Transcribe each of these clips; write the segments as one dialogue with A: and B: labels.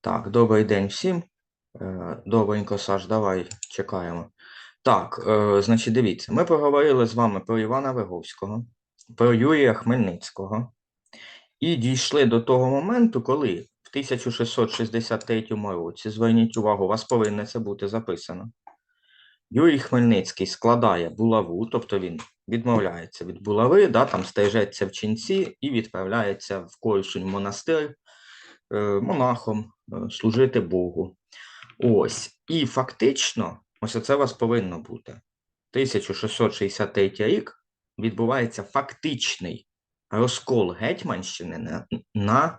A: Так, добрий день всім. Е, Добренько, Саш, давай чекаємо. Так, е, значить, дивіться, ми поговорили з вами про Івана Виговського, про Юрія Хмельницького і дійшли до того моменту, коли в 1663 році, зверніть увагу, у вас повинно це бути записано. Юрій Хмельницький складає булаву, тобто він відмовляється від булави, да, там стежеться в ченці і відправляється в Корсунь монастир монахом е, служити Богу. Ось. І фактично, ось це у вас повинно бути. 1663 рік відбувається фактичний розкол Гетьманщини на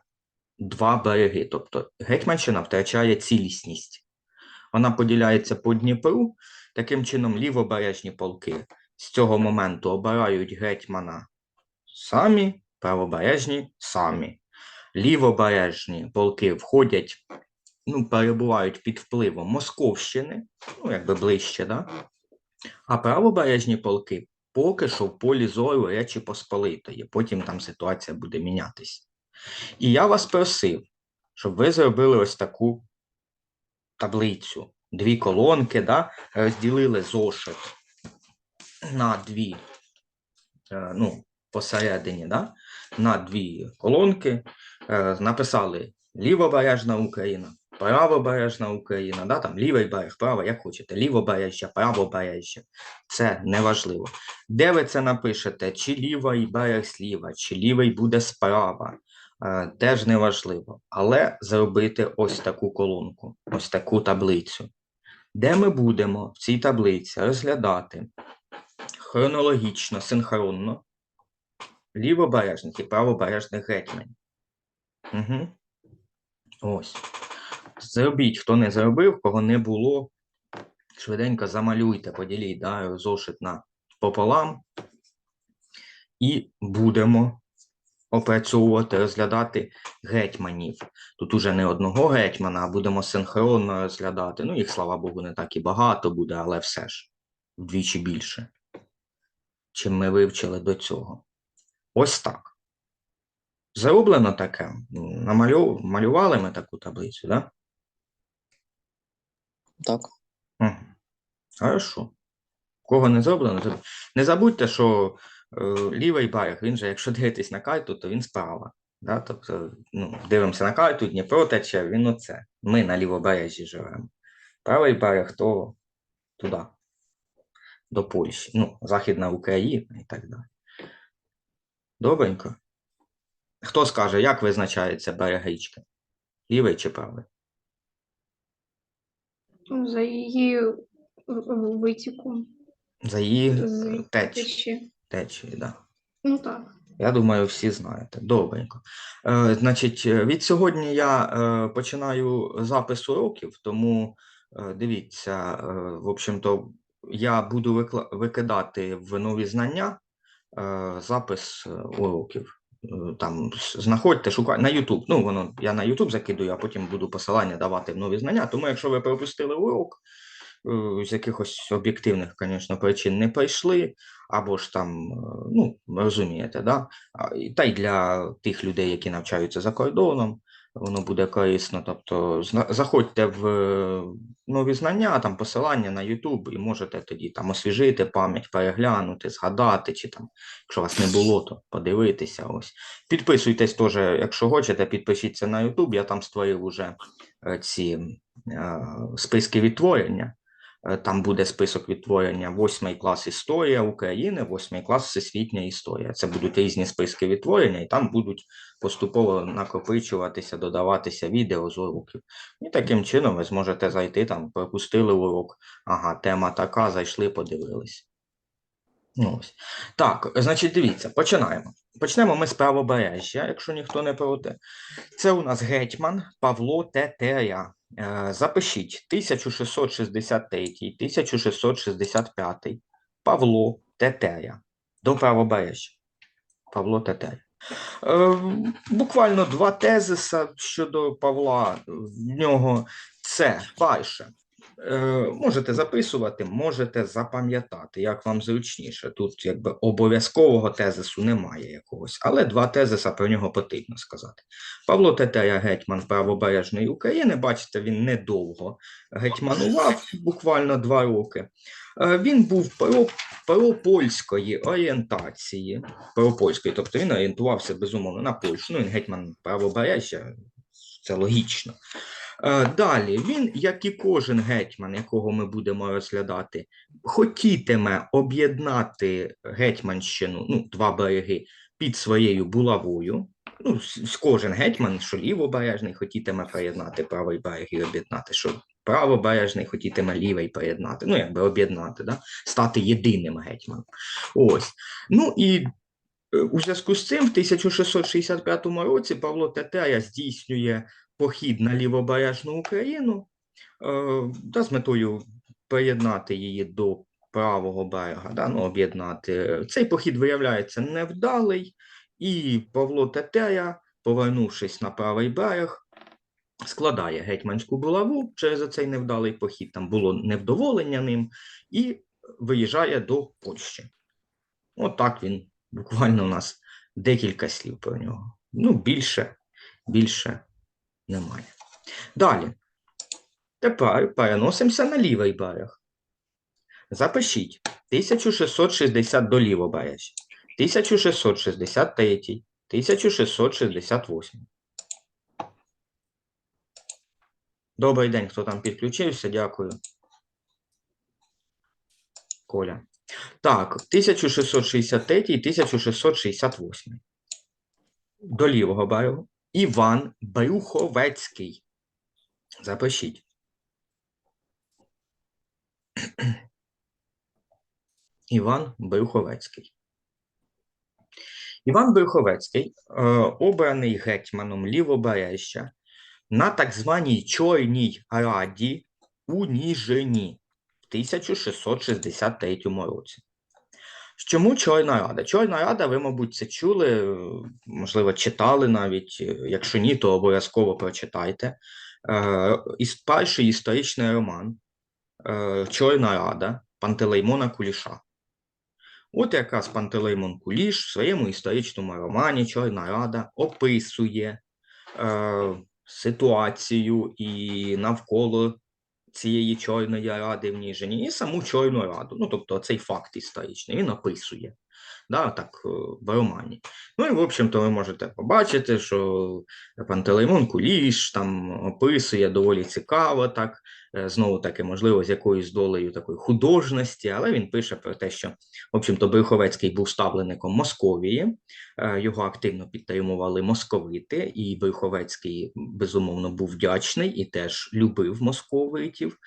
A: два береги. Тобто Гетьманщина втрачає цілісність. Вона поділяється по Дніпру. Таким чином, лівобережні полки з цього моменту обирають гетьмана самі, правобережні самі. Лівобережні полки входять, ну, перебувають під впливом Московщини, ну, якби ближче, да? а правобережні полки поки що в полі зору Речі Посполитої. Потім там ситуація буде мінятися. І я вас просив, щоб ви зробили ось таку таблицю. Дві колонки, да? розділили зошит на дві, е, ну, посередині, да? на дві колонки, написали лівобережна Україна, правобережна Україна, да? там лівий берег, право, як хочете, лівобережжя, правобережжя. Це неважливо. Де ви це напишете, чи лівий берег зліва, чи лівий буде справа, е, теж неважливо. Але зробити ось таку колонку, ось таку таблицю, де ми будемо в цій таблиці розглядати хронологічно, синхронно лівобережних і правобережних гетьманів. Угу. Ось. Зробіть, хто не зробив, кого не було, швиденько замалюйте, поділіть да, зошит на пополам. І будемо опрацьовувати, розглядати гетьманів. Тут уже не одного гетьмана, а будемо синхронно розглядати. Ну, їх, слава Богу, не так і багато буде, але все ж вдвічі більше, чим ми вивчили до цього. Ось так. Зроблено таке. Намалю... Малювали ми таку таблицю, так?
B: Так.
A: Угу. Хорошо. Кого не зроблено, зроблено. Не забудьте, що е, лівий берег, він же, якщо дивитись на карту, то він справа. Да? Тобто, ну, дивимося на карту, Дніпро тече, він оце. Ми на лівобережжі живемо. Правий берег то туди, до Польщі, ну, Західна Україна і так далі. Добренько. Хто скаже, як визначається берег річки? Лівий чи правий?
C: За її в- в- витіком
A: За її
C: з
A: теч,
C: течії.
A: течії, да.
C: Ну так.
A: Я думаю, всі знаєте. Добренько. Е, значить, від сьогодні я е, починаю запис уроків, тому е, дивіться, е, в общем-то, я буду викла- викидати в нові знання е, запис е, уроків. Е, Там знаходьте, шукайте на YouTube. Ну, воно я на YouTube закидую, а потім буду посилання давати нові знання. Тому, якщо ви пропустили урок, е, з якихось об'єктивних, звісно, причин не прийшли, або ж там, е, ну, розумієте, да? Та й для тих людей, які навчаються за кордоном, воно буде корисно. Тобто заходьте в е, нові знання, там посилання на YouTube, і можете тоді там освіжити пам'ять, переглянути, згадати, чи там, якщо вас не було, то подивитися. Ось. Підписуйтесь теж, якщо хочете, підпишіться на YouTube. Я там створив уже е, ці списки відтворення. Е, Там буде список відтворення 8 клас історія України, 8 клас всесвітня історія. Це будуть різні списки відтворення, і там будуть поступово накопичуватися, додаватися відео з уроків. І таким чином ви зможете зайти там, пропустили урок. Ага, тема така, зайшли, подивились. Ну, ось. Так, значить, дивіться, починаємо. Почнемо ми з правобережжя, якщо ніхто не проти. Це у нас гетьман Павло Тетеря. Е, Запишіть 1663, 1665 Павло Тетеря до правобережжя. Павло Тетеря. Е, Буквально два тезиса щодо Павла. В нього це перше. Е, можете записувати, можете запам'ятати, як вам зручніше. Тут якби обов'язкового тезису немає якогось, але два тезиса про нього потрібно сказати. Павло Тетеря, гетьман правобережної України. Бачите, він недовго гетьманував, буквально два роки. Е, Він був про, пропольської орієнтації, пропольської, тобто він орієнтувався безумовно на Польщу. Ну, він гетьман правобережжя, це логічно. Е, Далі він, як і кожен гетьман, якого ми будемо розглядати, хотітиме об'єднати Гетьманщину, ну, два береги під своєю булавою. Ну, кожен гетьман, що лівобережний, хотітиме приєднати правий берег і об'єднати, що правобережний хотітиме лівий приєднати, ну, якби об'єднати, да? стати єдиним гетьманом. Ось. Ну і е, у зв'язку з цим в 1665 році Павло Тетеря здійснює похід на лівобережну Україну е, та з метою приєднати її до правого берега, да, ну, об'єднати. Цей похід виявляється невдалий, і Павло Тетеря, повернувшись на правий берег, складає гетьманську булаву через цей невдалий похід. Там було невдоволення ним, і виїжджає до Польщі. Отак він буквально у нас декілька слів про нього. Ну, більше, більше немає. Далі. Тепер переносимося на лівий берег. Запишіть 1660 до лівобережжя, 1663, 1668. Добрий день, хто там підключився, дякую. Коля. Так, 1663 і 1668. До лівого берегу. Іван Брюховецький. Запишіть. Іван Брюховецький. Іван Брюховецький, е, обраний гетьманом Лівобережжя на так званій Чорній Раді у Ніжині в 1663 році. Чому Чорна Рада? Чорна Рада, ви, мабуть, це чули, е, можливо, читали навіть. е, Якщо ні, то обов'язково прочитайте. Е, перший історичний роман Чорна Рада Пантелеймона Куліша. От якраз Пантелеймон Куліш в своєму історичному романі Чорна Рада описує е, ситуацію і навколо цієї Чорної Ради в Ніжині, і саму Чорну Раду. Ну, тобто цей факт історичний, він описує. Да, так, е, в романі. Ну і, в общем-то, ви можете побачити, що Пантелеймон Куліш там описує доволі цікаво, так, е, знову таки, можливо, з якоюсь долею такої художності, але він пише про те, що, в общем-то, Брюховецький був ставленником Московії, е, його активно підтримували московити, і Брюховецький, безумовно, був вдячний і теж любив московитів.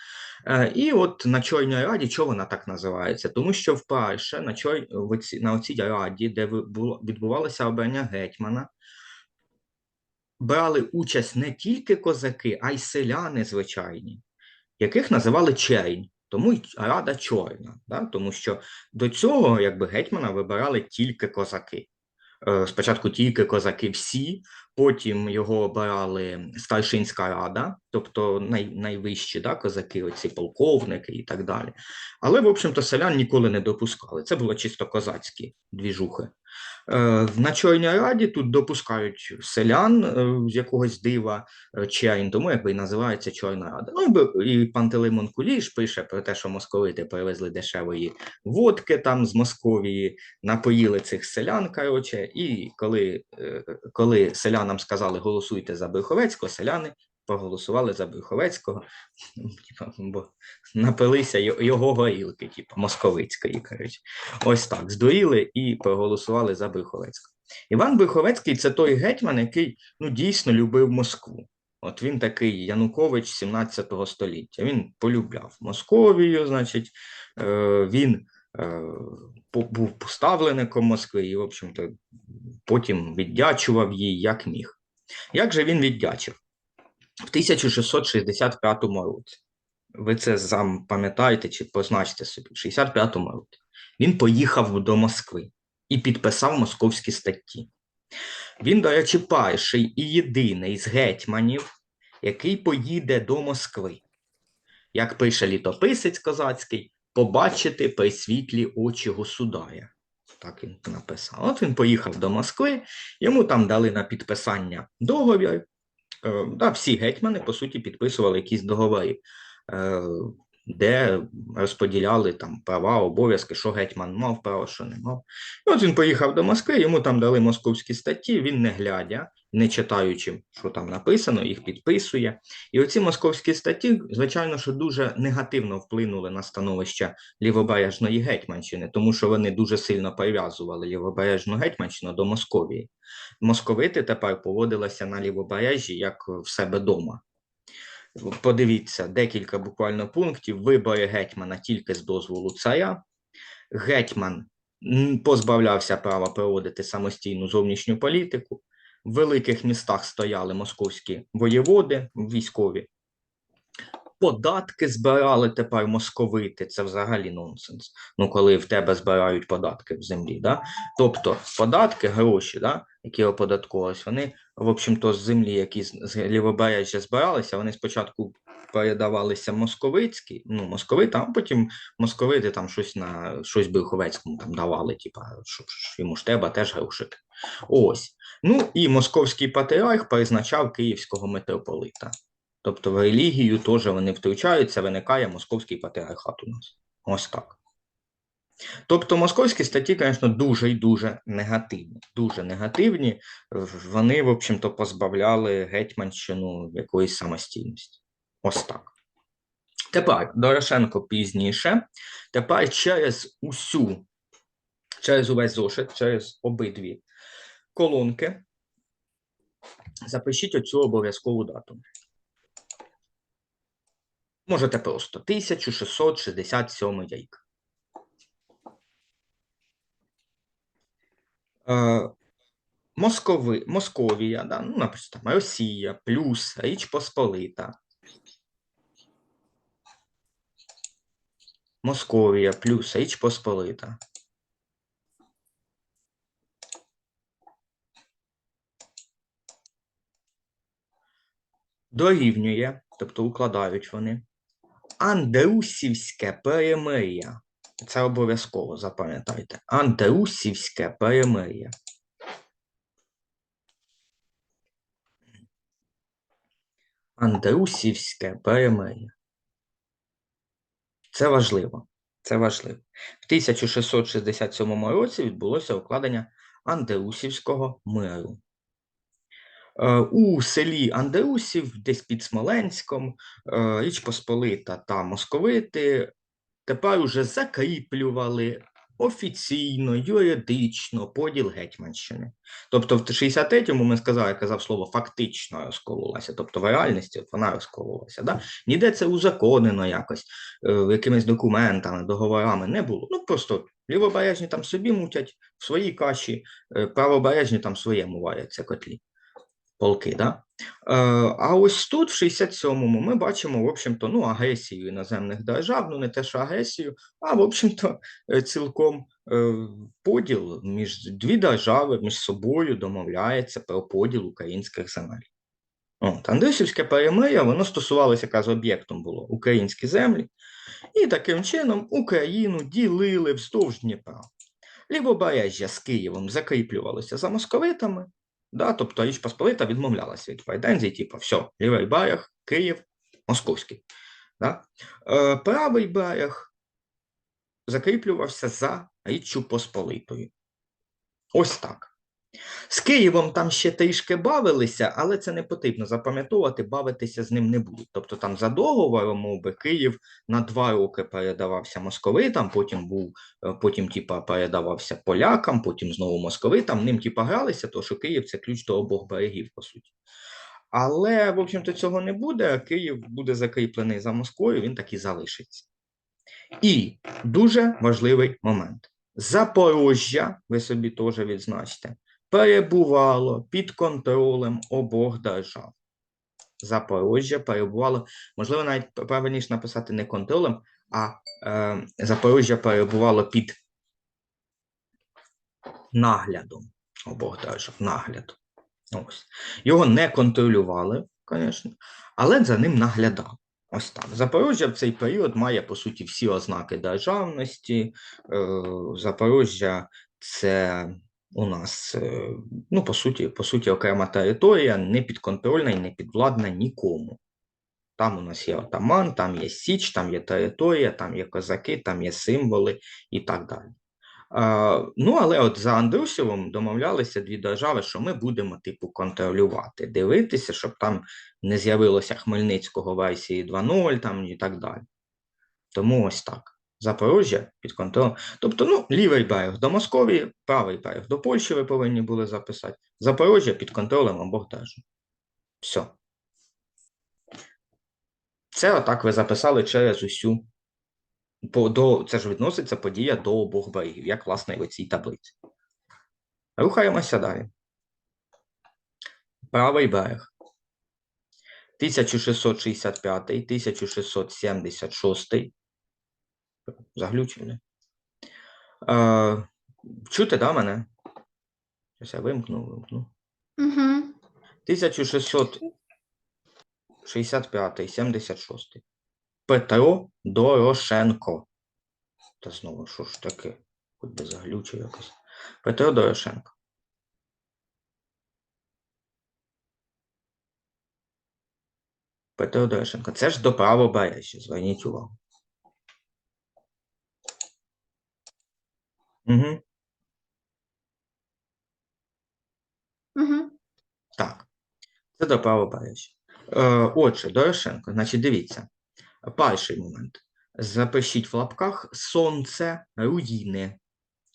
A: І от на Чорній Раді, чого вона так називається? Тому що вперше на, чор... в оці- раді, де відбувалося обрання гетьмана, брали участь не тільки козаки, а й селяни звичайні, яких називали чернь. Тому й рада чорна, да? тому що до цього якби гетьмана вибирали тільки козаки. Е, Спочатку тільки козаки всі, потім його обирали старшинська рада, тобто най, найвищі да, козаки, оці полковники і так далі. Але, в общем-то, селян ніколи не допускали. Це було чисто козацькі двіжухи. Е, На Чорній Раді тут допускають селян е, з якогось дива е, чернь, тому якби і називається Чорна Рада. Ну, і Пантелеймон Куліш пише про те, що московити привезли дешевої водки там з Московії, напоїли цих селян, коротше, і коли, коли селянам сказали голосуйте за Брюховецького, селяни проголосували за Брюховецького, бо напилися його горілки, типу, московицької, коротше. Ось так, здуріли і проголосували за Брюховецького. Іван Брюховецький це той гетьман, який ну, дійсно любив Москву. От він такий Янукович 17 століття. Він полюбляв Московію, значить, е, він е, був поставленником Москви і, в общем-то, потім віддячував їй як міг. Як же він віддячив? В 1665 році. Ви це запам'ятаєте чи позначте собі, в 65-му році. Він поїхав до Москви і підписав московські статті. Він, до речі, перший і єдиний з гетьманів, який поїде до Москви. як пише літописець козацький, побачити при світлі очі государя. Так він написав. От він поїхав до Москви, йому там дали на підписання договір. Е, да, всі гетьмани, по суті, підписували якісь договори, е, де розподіляли там права, обов'язки, що гетьман мав право, що не мав. І от він поїхав до Москви, йому там дали московські статті, він не глядя, не читаючи, що там написано, їх підписує. І оці московські статті, звичайно, що дуже негативно вплинули на становище лівобережної Гетьманщини, тому що вони дуже сильно прив'язували лівобережну Гетьманщину до Московії. Московити тепер поводилися на лівобережжі як в себе вдома. Подивіться, декілька буквально пунктів. Вибори гетьмана тільки з дозволу царя. Гетьман позбавлявся права проводити самостійну зовнішню політику. В великих містах стояли московські воєводи військові. Податки збирали тепер московити. Це взагалі нонсенс. Ну, коли в тебе збирають податки в землі. Да? Тобто податки, гроші, да, які оподатковувалися, вони, в общем-то, з землі, які з лівобережжя збиралися, вони спочатку передавалися московицькі, ну, московити, а потім московити там щось на щось Брюховецькому там давали, типа, що ж йому ж треба теж грошики. Ось. Ну і московський патріарх призначав київського митрополита. Тобто в релігію теж вони втручаються, виникає московський патріархат у нас. Ось так. Тобто московські статті, звісно, дуже і дуже негативні. Дуже негативні. Вони, в общем-то, позбавляли Гетьманщину якоїсь самостійності. Ось так. Тепер Дорошенко пізніше. Тепер через усю, через увесь зошит, через обидві колонки. Запишіть оцю обов'язкову дату. Можете просто 1667 рік. Е, Москови, Московія, да, ну, наприклад, Росія, плюс Річ Посполита. Московія плюс Річ Посполита. Дорівнює, тобто укладають вони. Андрусівське перемир'я. Це обов'язково запам'ятайте. Андрусівське перемир'я. Андрусівське перемир'я. Це важливо. Це важливо. В 1667 році відбулося укладення Андерусівського миру. Е, У селі Андерусів, десь під Смоленськом, е, Річ Посполита та московити тепер уже закріплювали офіційно, юридично поділ Гетьманщини. Тобто в 63-му ми сказали, я казав слово фактично розкололася, тобто в реальності от вона розкололася. Да? Ніде це узаконено якось, е, якимись документами, договорами не було. Ну просто лівобережні там собі мутять в своїй каші, правобережні там своєму варяться котлі. Полки, да? Е, а ось тут, в 67-му, ми бачимо, в общем-то, ну, агресію іноземних держав, ну не те, що агресію, а в общем-то, е, цілком е, поділ між дві держави між собою домовляється про поділ українських земель. От, Андрусівське перемир'я, воно стосувалося якраз об'єктом було українські землі, і таким чином Україну ділили вздовж Дніпра. Лівобережжя з Києвом закріплювалося за московитами, да, тобто Річ Посполита відмовлялася від Файдензії, типу, все, лівий берег, Київ, московський. Да? Е, правий берег закріплювався за Річчю Посполитою. Ось так. З Києвом там ще трішки бавилися, але це не потрібно запам'ятовувати, бавитися з ним не будуть. Тобто там за договором, би, Київ на два роки передавався московитам, потім був, е, потім, типа, передавався полякам, потім знову московитам. Ним типа гралися, тому що Київ це ключ до обох берегів, по суті. Але, в общем-то, цього не буде. Київ буде закріплений за Москвою, він так і залишиться. І дуже важливий момент. Запорожжя, ви собі теж відзначте, перебувало під контролем обох держав. Запорожжя перебувало, можливо, навіть правильніше написати не контролем, а е, Запорожжя перебувало під наглядом обох держав. Наглядом. Ось. Його не контролювали, звісно, але за ним наглядали. Ось так. Запоріжжя в цей період має, по суті, всі ознаки державності. Е, Запоріжжя це у нас, е, ну, по суті, по суті, окрема територія, не підконтрольна і не підвладна нікому. Там у нас є отаман, там є Січ, там є територія, там є козаки, там є символи і так далі. А, ну, але от за Андрусівим домовлялися дві держави, що ми будемо, типу, контролювати, дивитися, щоб там не з'явилося Хмельницького версії 2.0 там і так далі. Тому ось так. Запоріжжя під контролем. Тобто, ну, лівий берег до Московії, правий берег до Польщі ви повинні були записати. Запоріжжя під контролем обох держав. Все. Це отак ви записали через усю. По, до, це ж відноситься подія до обох берегів, як власне в цій таблиці. Рухаємося далі. Правий берег. 1665, 1676. Заглючили. Е, чути, да, мене? Щось я вимкну, вимкну.
C: Угу.
A: 1665, 76. Петро Дорошенко. Та знову, що ж таке? Хоч би заглючив якось. Петро Дорошенко. Петро Дорошенко. Це ж до правобережжя, зверніть увагу. Угу.
C: Угу.
A: Так, це до правобережжя. Е, отже, Дорошенко, значить, дивіться. Перший момент. Запишіть в лапках сонце руїни.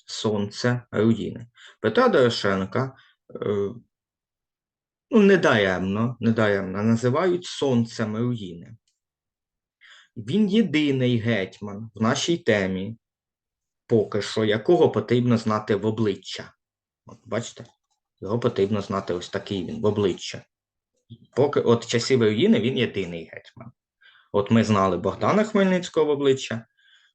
A: Сонце руїни. Петра Дорошенка е, ну, недаремно, недаремно називають сонцем руїни. Він єдиний гетьман в нашій темі, поки що, якого потрібно знати в обличчя. От, бачите? Його потрібно знати ось такий він в обличчя. Поки от часів руїни він єдиний гетьман. От ми знали Богдана Хмельницького в обличчя,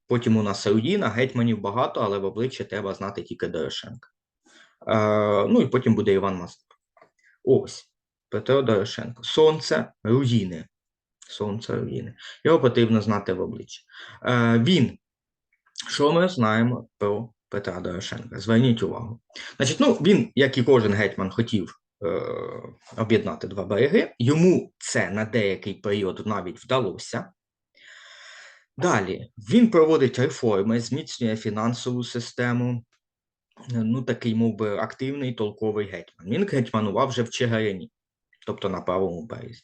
A: потім у нас руїна, гетьманів багато, але в обличчя треба знати тільки Дорошенка. Е, ну і потім буде Іван Мазур. Ось, Петро Дорошенко. Сонце руїни. Сонце руїни. Його потрібно знати в обличчя. Е, він, що ми знаємо про Петра Дорошенка? Зверніть увагу. Значить, ну, він, як і кожен гетьман, хотів е, об'єднати два береги. Йому це на деякий період навіть вдалося. Далі він проводить реформи, зміцнює фінансову систему. Ну, такий, мов би, активний толковий гетьман. Він гетьманував вже в Чигирині, тобто на правому березі.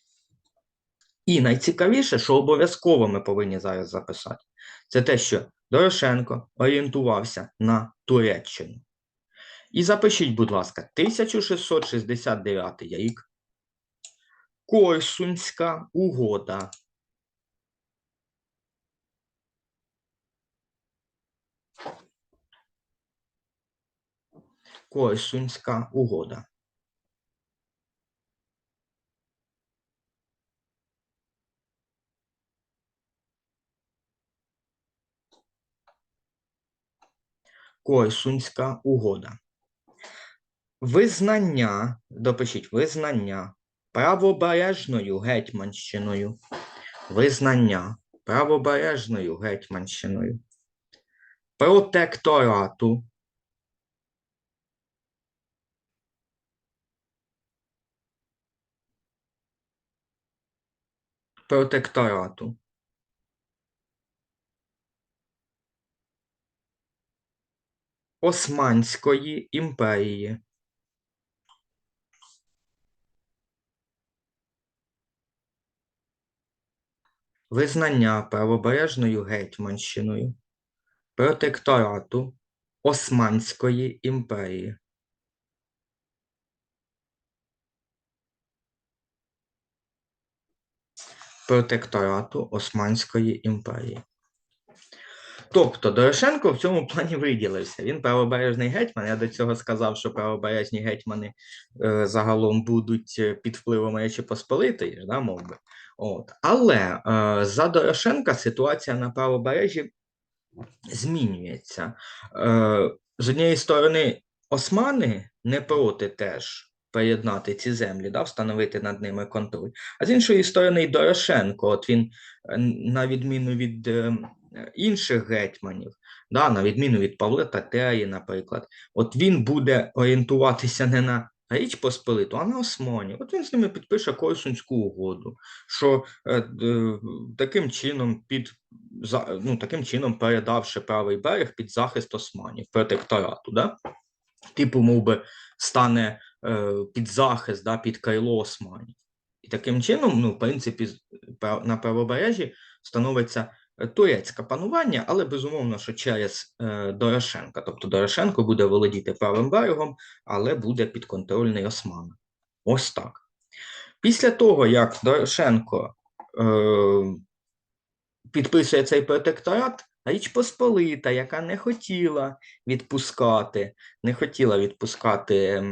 A: І найцікавіше, що обов'язково ми повинні зараз записати, це те, що Дорошенко орієнтувався на Туреччину. І запишіть, будь ласка, 1669 рік. Корсунська угода. Корсунська угода. Корсунська угода. Визнання, допишіть, визнання правобережною Гетьманщиною. Визнання правобережною Гетьманщиною. Протекторату. Протекторату. Османської імперії. Визнання правобережною Гетьманщиною, протекторату Османської імперії. Протекторату Османської імперії. Тобто Дорошенко в цьому плані виділився. Він правобережний гетьман. Я до цього сказав, що правобережні гетьмани е, загалом будуть е, під впливом Речі Посполитої, да, мов би. От. Але е, за Дорошенка ситуація на правобережжі змінюється. Е, з однієї сторони, османи не проти теж приєднати ці землі, да, встановити над ними контроль. А з іншої сторони, і Дорошенко, от він, е, на відміну від е, інших гетьманів, да, на відміну від Павла Татеї, наприклад, от він буде орієнтуватися не на Річ Посполиту, а на Османів. От він з ними підпише Корсунську угоду, що е, д- таким чином під за, ну, таким чином передавши правий берег під захист османів, протекторату, да? типу, мов би, стане е, під захист, да, під крило османів. І таким чином, ну, в принципі, на правобережжі становиться е, турецьке панування, але безумовно, що через е, Дорошенка. Тобто Дорошенко буде володіти правим берегом, але буде підконтрольний османа. Ось так. Після того, як Дорошенко е, підписує цей протекторат, Річ Посполита, яка не хотіла відпускати, не хотіла відпускати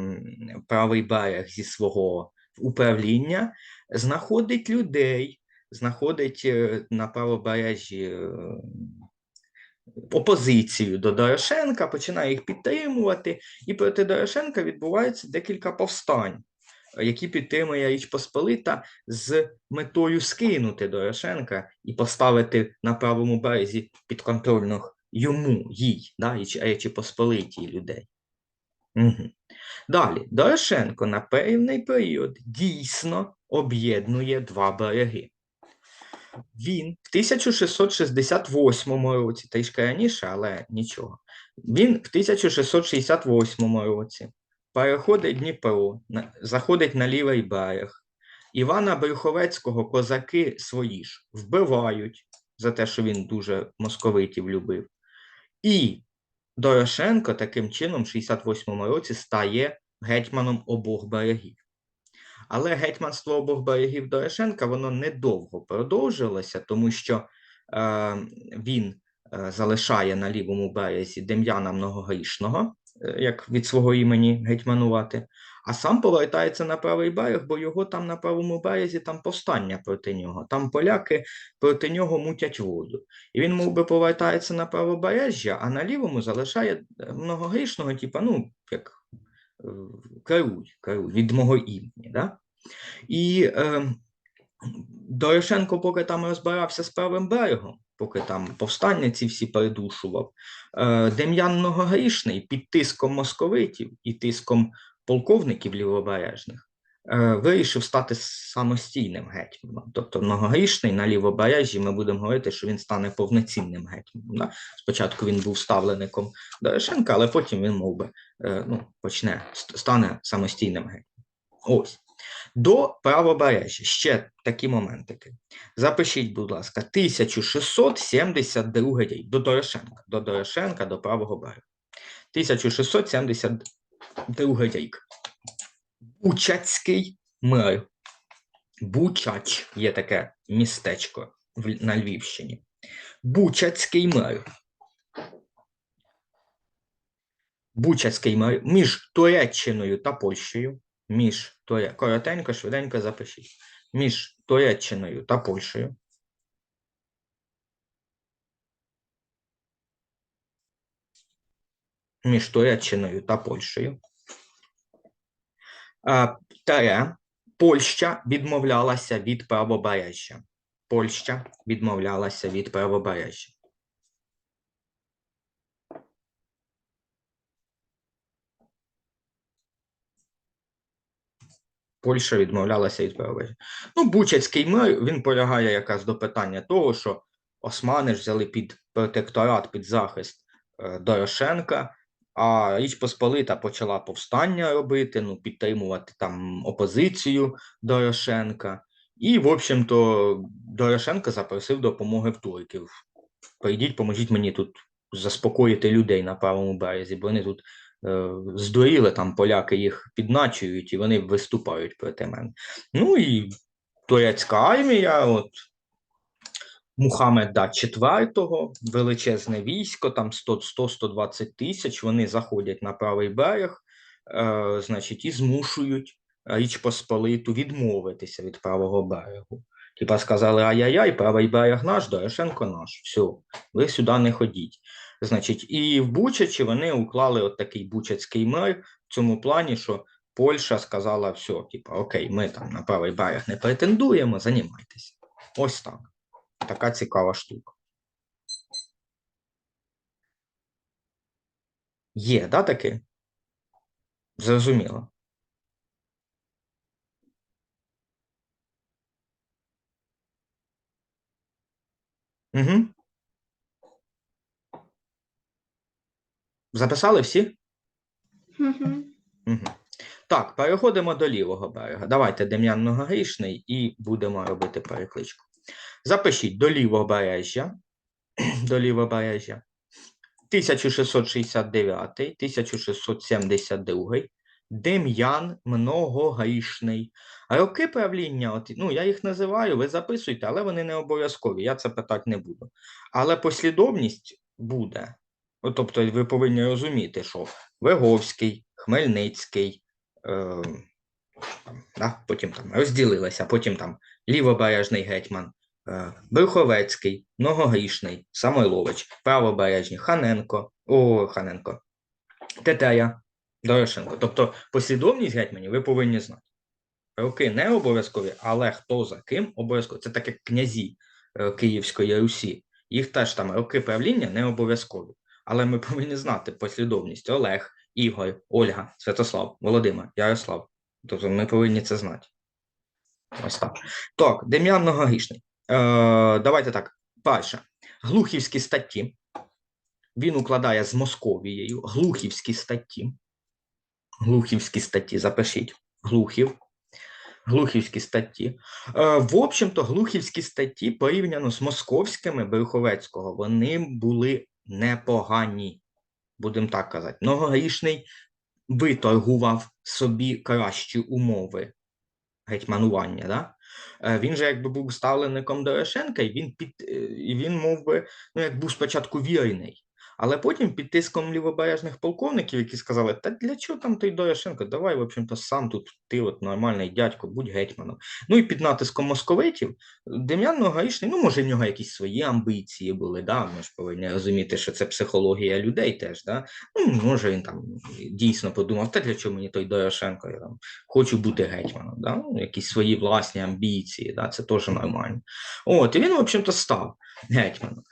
A: правий берег зі свого управління, знаходить людей, знаходить е, на правобережжі е, опозицію до Дорошенка, починає їх підтримувати, і проти Дорошенка відбувається декілька повстань, е, які підтримує Річ Посполита з метою скинути Дорошенка і поставити на правому березі підконтрольних йому, їй, да, Речі Посполитій людей. Угу. Далі, Дорошенко на певний період дійсно об'єднує два береги. Він в 1668 році, трішки раніше, але нічого. Він в 1668 році переходить Дніпро, заходить на лівий берег. Івана Брюховецького козаки свої ж вбивають за те, що він дуже московитів любив. І Дорошенко таким чином в 68 році стає гетьманом обох берегів. Але гетьманство обох берегів Дорошенка воно недовго продовжилося, тому що е, він е, залишає на лівому березі Дем'яна Многогрішного, е, як від свого імені гетьманувати, а сам повертається на правий берег, бо його там на правому березі там повстання проти нього. Там поляки проти нього мутять воду. І він мов би повертається на правобережжя, а на лівому залишає е, многогрішного, типа, ну, як е, керуй, керуй від мого імені. Да? І е, Дорошенко, поки там розбирався з правим берегом, поки там повстання ці всі передушував, е, Дем'ян Многогрішний під тиском московитів і тиском полковників лівобережних вирішив стати самостійним гетьманом. Тобто Многогрішний на лівобережжі ми будемо говорити, що він стане повноцінним гетьманом. Да? Спочатку він був ставлеником Дорошенка, але потім він мов би, е, ну, почне стане самостійним гетьманом. Ось. До правобережжя ще такі моментики. Запишіть, будь ласка, 1672 рік до Дорошенка, до Дорошенка, до правого берега. 1672 рік. Бучацький мир. Бучач є таке містечко на Львівщині. Бучацький мир. Бучацький мир між Туреччиною та Польщею. Між Туре... коротенько, швиденько запишіть. Між Туреччиною та Польщею. Між Туреччиною та Польщею. А, Польща відмовлялася від правобережжя. Польща відмовлялася від правобережжя. Польща відмовлялася від правобережжя. Ну, Бучацький мир він полягає якраз до питання того, що османи ж взяли під протекторат, під захист е, Дорошенка, а Річ Посполита почала повстання робити, ну, підтримувати там опозицію Дорошенка. І, в общем-то, Дорошенко запросив допомоги в турків. Прийдіть, поможіть мені тут заспокоїти людей на правому березі, бо вони тут е, здуріли, там поляки їх підначують і вони виступають проти мене. Ну і турецька армія, от Мухаммеда IV, величезне військо, там 100-120 тисяч, вони заходять на правий берег, е, значить, і змушують Річ Посполиту відмовитися від правого берегу. Типа сказали, ай-яй-яй, правий берег наш, Дорошенко наш. Все, ви сюди не ходіть. Значить, і в Бучачі вони уклали от такий Бучацький мир в цьому плані, що Польща сказала, все, типу, окей, ми там на правий берег не претендуємо, займайтеся. Ось так. Така цікава штука. Є, да, таке? Зрозуміло. Угу. Записали всі?
C: Мгм.
A: Угу. Так, переходимо до лівого берега. Давайте Дем'ян Многогрішний і будемо робити перекличку. Запишіть до лівобережжя. До лівобережжя. 1669, 1672, Дем'ян Многогрішний. Роки правління, от, ну, я їх називаю, ви записуйте, але вони не обов'язкові, я це питати не буду. Але послідовність буде. От, тобто ви повинні розуміти, що Виговський, Хмельницький, е, да, потім там розділилися, потім там лівобережний гетьман, е, Брюховецький, Многогрішний, Самойлович, правобережні, Ханенко, о, Ханенко, Тетея, Дорошенко. Тобто послідовність гетьманів ви повинні знати. Роки не обов'язкові, але хто за ким обов'язково. Це так як князі е, Київської Русі. Їх теж там роки правління не обов'язкові. Але ми повинні знати послідовність Олег, Ігор, Ольга, Святослав, Володимир, Ярослав. Тобто ми повинні це знати. Ось так. Так, Дем'ян Многогрішний. Е, давайте так. Перше. Глухівські статті. Він укладає з Московією. Глухівські статті. Глухівські статті. Запишіть. Глухів. Глухівські статті. Е, в общем-то, глухівські статті порівняно з московськими Берховецького, вони були непогані, будемо так казати. Многогрішний виторгував собі кращі умови гетьманування. Да? Е, Він же якби був ставленником Дорошенка, і він під е, і він, мов би, ну як був спочатку вірний. Але потім під тиском лівобережних полковників, які сказали, та для чого там той Дорошенко? Давай, в общем-то, сам тут ти от нормальний дядько, будь гетьманом. Ну і під натиском московитів Дем'ян Многорічний, ну може в нього якісь свої амбіції були, да? ми ж повинні розуміти, що це психологія людей теж. Да? Ну, може він там дійсно подумав, та для чого мені той Дорошенко, я там хочу бути гетьманом, да? ну, якісь свої власні амбіції, да? це теж нормально. От, і він, в общем-то, став гетьманом.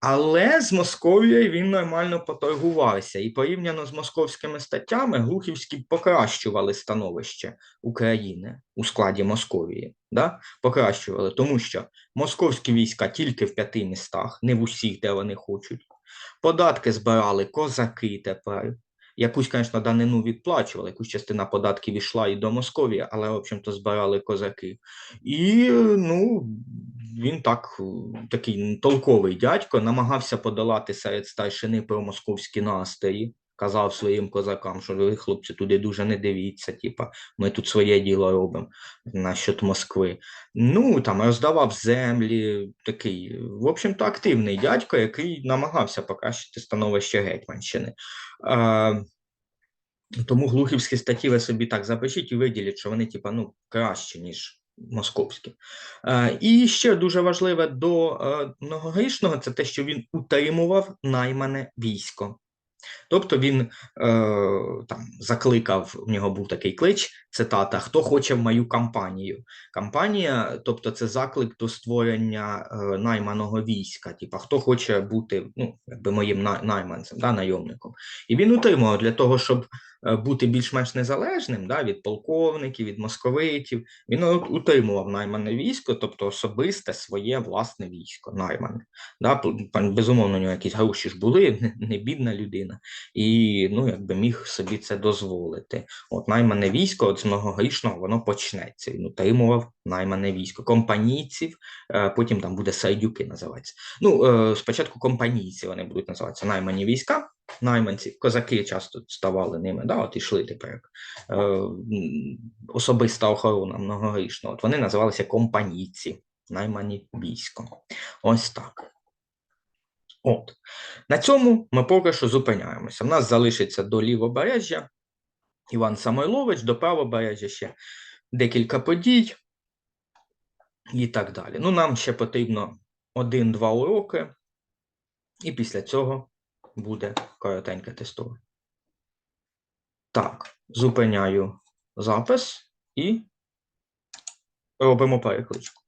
A: Але з Московією він нормально поторгувався, і порівняно з московськими статтями, глухівські покращували становище України у складі Московії. Да? Покращували, тому що московські війська тільки в п'яти містах, не в усіх, де вони хочуть. Податки збирали козаки тепер. Якусь, звісно, данину відплачували, якусь частина податків ішла і до Московії, але, в общем-то, збирали козаки. І ну, він так, такий толковий дядько, намагався подолати серед старшини про московські настрої. Казав своїм козакам, що ви, хлопці, туди дуже не дивіться, типа, ми тут своє діло робимо насчет Москви. Ну, там роздавав землі, такий, в общем-то, активний дядько, який намагався покращити становище Гетьманщини. Е, тому глухівські статті ви собі так запишіть і виділіть, що вони, типа, ну, краще, ніж московські. Е, і ще дуже важливе до е, Многогрішного це те, що він утримував наймане військо. Тобто він е, там закликав, в нього був такий клич, цитата: Хто хоче в мою кампанію? Кампанія, тобто це заклик до створення е, найманого війська. Типа, хто хоче бути ну, якби моїм найманцем, да, найомником. І він утримував для того, щоб бути більш-менш незалежним да, від полковників, від московитів. Він утримував наймане військо, тобто особисте своє власне військо, наймане. Да, безумовно, у нього якісь гроші ж були, не, не бідна людина, і ну, якби міг собі це дозволити. От наймане військо, от з многогрішного, воно почнеться. Він утримував наймане військо. Компанійців, е, потім там буде сайдюки називатися. Ну, е, спочатку компанійці вони будуть називатися наймані війська, найманці, козаки часто ставали ними, да, от ішли тепер як е, особиста охорона многогрішного. От вони називалися компанійці, наймані військом. Ось так. От. На цьому ми поки що зупиняємося. У нас залишиться до лівобережжя Іван Самойлович, до правобережжя ще декілька подій і так далі. Ну, нам ще потрібно один-два уроки, і після цього буде коротеньке тестування. Так, зупиняю запис і робимо перекличку.